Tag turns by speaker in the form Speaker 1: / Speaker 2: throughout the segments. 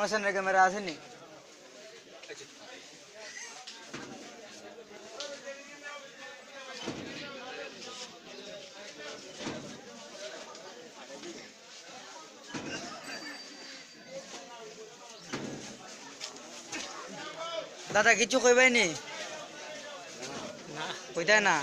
Speaker 1: ক্যামেরাটা দেখো
Speaker 2: তোমার সামনে ক্যামেরা আসেনি দাদা কিছু কইবাই নি
Speaker 1: না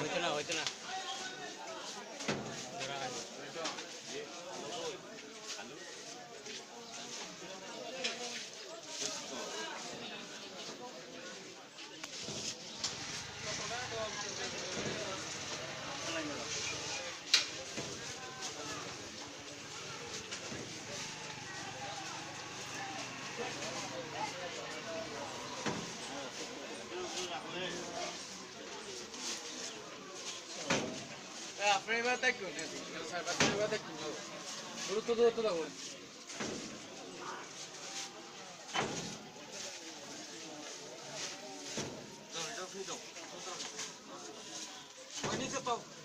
Speaker 2: プラ
Speaker 1: イバータッくださいプライバータックのボルトドートだこれどう。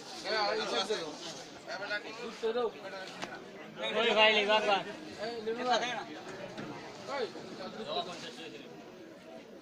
Speaker 1: দেখুন স্যার এবার দেখুন গুরুত্ব গুরুত্ব দেবো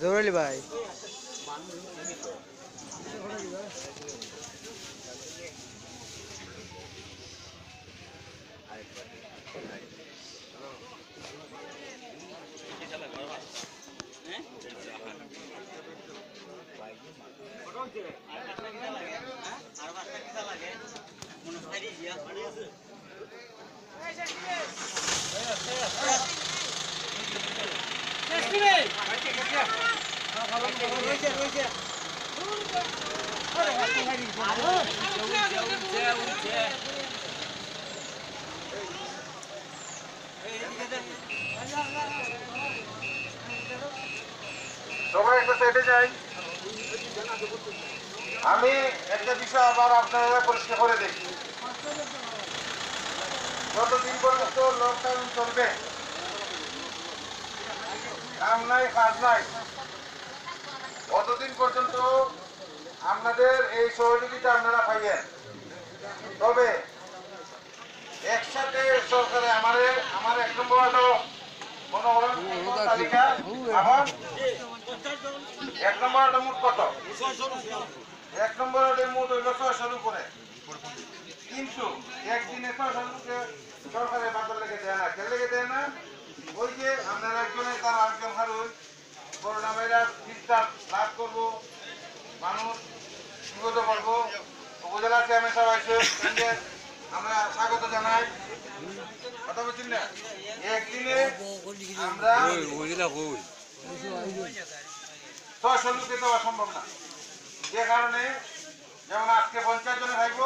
Speaker 2: ज़रूर भाई।
Speaker 3: সবাই একটা সাইডে যাই। আমি একটা বিষয় আবার আপনারা পরিষ্কার করে দেখি। যতদিন পর্যন্ত লকডাউন চলবে, কাম নাই, কাজ নাই অতদিন পর্যন্ত আপনাদের এই সহযোগিতা আপনারা পাইবেন তবে একসাথে সরকারে আমাদের আমার এক নম্বর হলো এক নম্বর হলো মোট কত? এক নম্বর মোট কিন্তু একদিনে সরকারের বাজার লেগে দেয় না। কেন লেগে দেয় না? ওই যে আপনারা একজনের তার আরেকজন হারুন করোনা ভাইরাস ডিসচার্জ লাভ করব মানুষ বিপদে পড়ব উপজেলা চেয়ারম্যান সাহেব আসবে আমরা স্বাগত জানাই। কথা বলছেন না? একদিনে আমরা যে কারণে যেমন আজকে পঞ্চায়েত জনে ভাইব,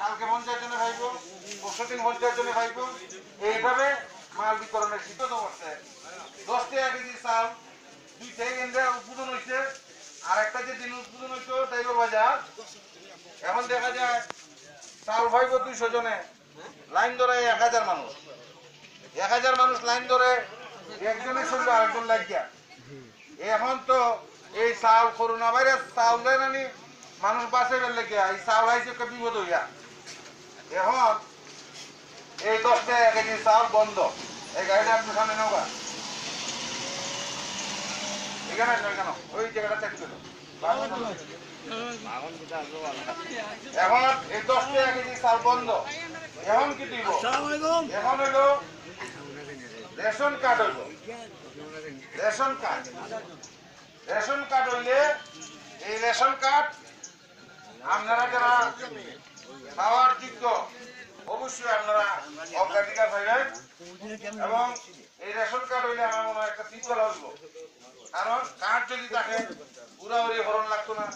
Speaker 3: কালকে পঞ্চায়েত জনে ভাইব, পরশু দিন পঞ্চায়েত জনে ভাইব, এইভাবে মাল বিতরণের সিদ্ধান্ত করছে দশ কেজি চাল, দুই থেকে কেন্দ্রে উদ্বোধন হয়েছে। যে বাজার, এখন দেখা যায় লাইন ধরে এক হাজার মানুষ। এক হাজার মানুষ লাইন ধরে আরেকজন লাগিয়া এখন তো এই চাউল করোনা ভাইরাস চাউল মানুষ বাঁচে বেলে এই চাউল একটা বিপদ হইয়া। এখন এই দশ টাকা কেজি চাউল বন্ধ। এই গাড়িটা আপনি সামনে নেওয়া কেন? ওই জায়গাটা চেক করো। এখন এই দশ টাকা কেজি চাল বন্ধ। এখন কি দিব? এখন হইল রেশন কার্ড হইল। Ration card. রেশন কার্ড হইলে এই রেশন কার্ড আপনারা যারা যোগ্য অবশ্যই আপনারা অগ্রাধিকার পাইবেন। এবং এই রেশন কার্ড হইলে আমার মনে হয় একটা শৃঙ্খলা হইব। কারণ কার্ড যদি থাকে উড়াউড়ি হরণ লাগতো না।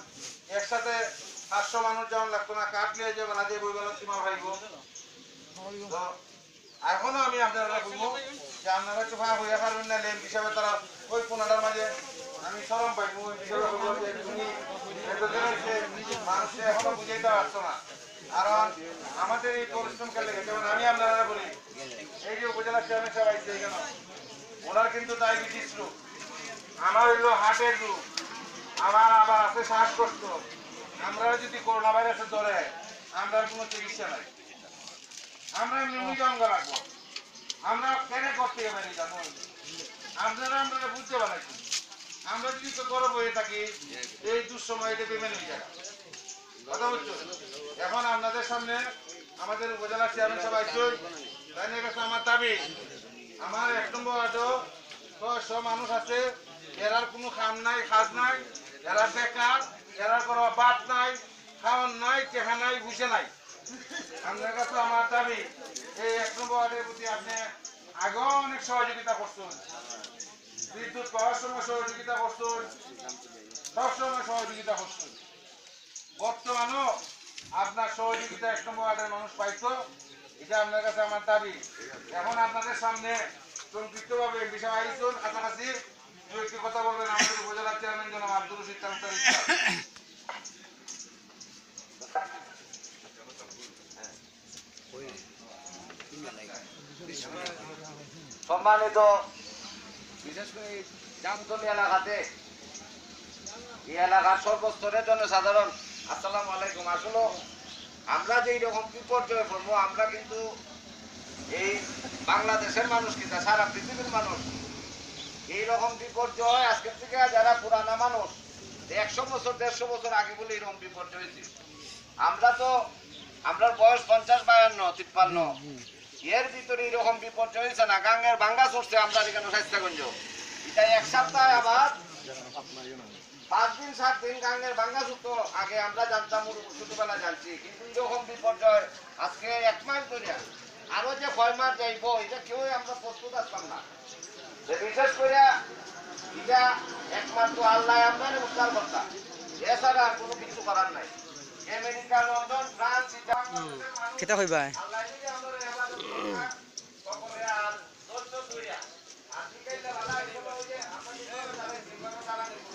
Speaker 3: একসাথে পাঁচশো মানুষ যেমন লাগতো না কার্ড নিয়ে যে বেলা দিয়ে বইবেলা সীমা ভাইব। এখনও আমি আপনারা বলব যে আপনারা ভাগ হইয়া পারবেন না, লেম হিসাবে তারা ওই কোনাটার মাঝে আমি সরম পাইবো, ওই হিসাবে বলব যে তুমি এতদিন মানুষকে এখনও বুঝাইতে পারছ না। কারণ আমাদের এই পরিশ্রম খেলে যেমন আমি আপনারা বলি, এই যে উপজেলা চেয়ারম্যান সাহেব আইছে এখানে, ওনার কিন্তু ডায়াবেটিস রোগ আমার হইল হার্টের রোগ আমার আবার আছে শ্বাসকষ্ট। আমরা যদি করোনা ভাইরাসে ধরে, আমরা কোনো চিকিৎসা নাই। আমরা এমনি জঙ্গ রাখব। আমরা কেন করতে পারি জানো আপনারা আমরা বুঝতে পারছি আমরা যদি গরম হয়ে থাকি, এই দুঃসময় এটা পেমেন্ট হয়ে যাবে কথা বলছো? এখন আপনাদের সামনে আমাদের উপজেলা চেয়ারম্যান সবাই আইসুন তাই কাছে আমার দাবি। আমার এক নম্বর আটো ছয়শো মানুষ আছে। এরার কোনো খাম নাই, কাজ নাই এরা বেকার, এরার কোনো বাদ নাই খাওয়ান নাই চেহা নাই, বুঝে নাই। আপনার কাছে আমার দাবি, এই এক নম্বর ওয়ার্ডের প্রতি আপনি আগেও অনেক সহযোগিতা করছেন। বিদ্যুৎ, পাওয়ার সময় সহযোগিতা করছেন সবসময় সহযোগিতা করছেন। বর্তমানও আপনার সহযোগিতা এক নম্বর ওয়ার্ডের মানুষ পাইতো, এটা আপনার কাছে আমার দাবি। এখন আপনাদের সামনে সংক্ষিপ্তভাবে বিষয় আয়োজন কাছাকাছি
Speaker 4: সম্মানিত বিশেষ করে জামতলি এলাকাতে, এই এলাকার সর্বস্তরের জন্য সাধারণ আসসালামু আলাইকুম। আসলে আমরা যে রকম বিপর্যয়ে পড়ব আমরা কিন্তু এই বাংলাদেশের মানুষ কিন্তু সারা পৃথিবীর মানুষ এই রকম বিপর্যয় আজকের থেকে যারা পুরানা মানুষ একশো বছর দেড়শো বছর আগে বলে এরকম বিপর্যয় হয়েছে। আমরা তো আমরা বয়স পঞ্চাশ বায়ান্ন তিপ্পান্ন। এর ভিতরে এরকম বিপর্যয় হয়েছে না গাঙ্গের ভাঙ্গা চড়ছে আমরা এখানে স্বাস্থ্যগঞ্জ। এটা এক সপ্তাহে আবার পাঁচ দিন সাত দিন গাঙ্গের ভাঙ্গা ছুটতো আগে আমরা জানতাম ছোটবেলা জানছি। কিন্তু এরকম বিপর্যয় আজকে এক মাস ধরে আরও যে ছয় মাস যাইব এটা কেউ আমরা প্রস্তুত আসতাম না। যে বিশেষ করে এটা একমাত্র আল্লাহ আমরা উদ্ধার করতা। এছাড়া আর কোনো কিছু করার নাই। আমেরিকা লন্ডন ফ্রান্স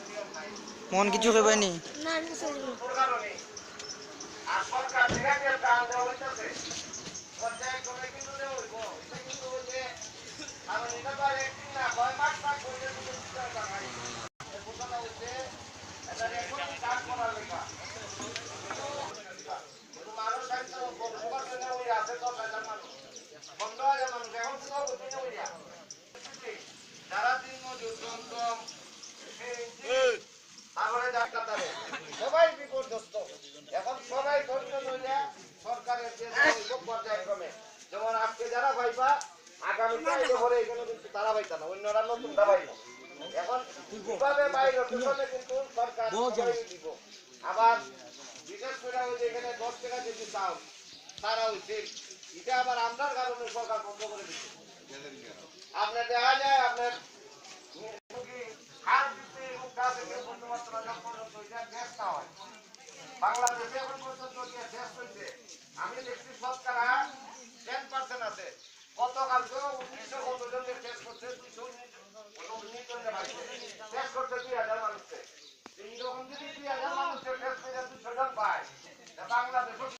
Speaker 4: নিয়ম নাই।
Speaker 2: মন কিছু কইবাই নি।
Speaker 4: আর সরকার থেকে যে দেওয়া হইতাছে, পঞ্চায়েত করে কিন্তু দেওয়া হইব। এটা কিন্তু ওই যে, কারণ এটা তো আর একদিন না, কয় মাস মাস ধরে কিন্তু দিতে হবে না। এই কথাটা হচ্ছে, এটা রেকর্ডিং কাজ করার লেখা। কিন্তু মানুষ একদম বসবাস করে ওই আছে দশ হাজার মানুষ। পনেরো হাজার মানুষ, এখন তো সব ওখানে ওইরা। যারা দিন মজুর, দমদম, এই তারপরে ডাক্তারে সবাই বিপর্যস্ত এখন সবাই ধৈর্য ধরে সরকারের যে হইব পর্যায়ক্রমে যেমন আজকে যারা পাইবা আগামীকাল পরে এখানে কিন্তু তারা পাইতা না অন্যরা নতুনটা পাইব এখন কীভাবে বাইরে পিছনে কিন্তু সরকার সবাই দিব আবার বিশেষ করে ওই যে এখানে দশ টাকা যদি চাও তারা হয়েছে এটা আবার আমরার কারণে সরকার বন্ধ করে দিচ্ছে আপনার দেখা যায় আপনার বাংলাদেশে এখন পর্যন্ত আমি দেখছি শতকরা টেন পার্সেন্ট আছে। গতকালকেও উনিশশো কত জনকে টেস্ট করছে দুশো উনিশ জনের দুই হাজার মানুষকে। এইরকম দুই হাজার মানুষকে টেস্ট করে দুশো জন পায় বাংলাদেশ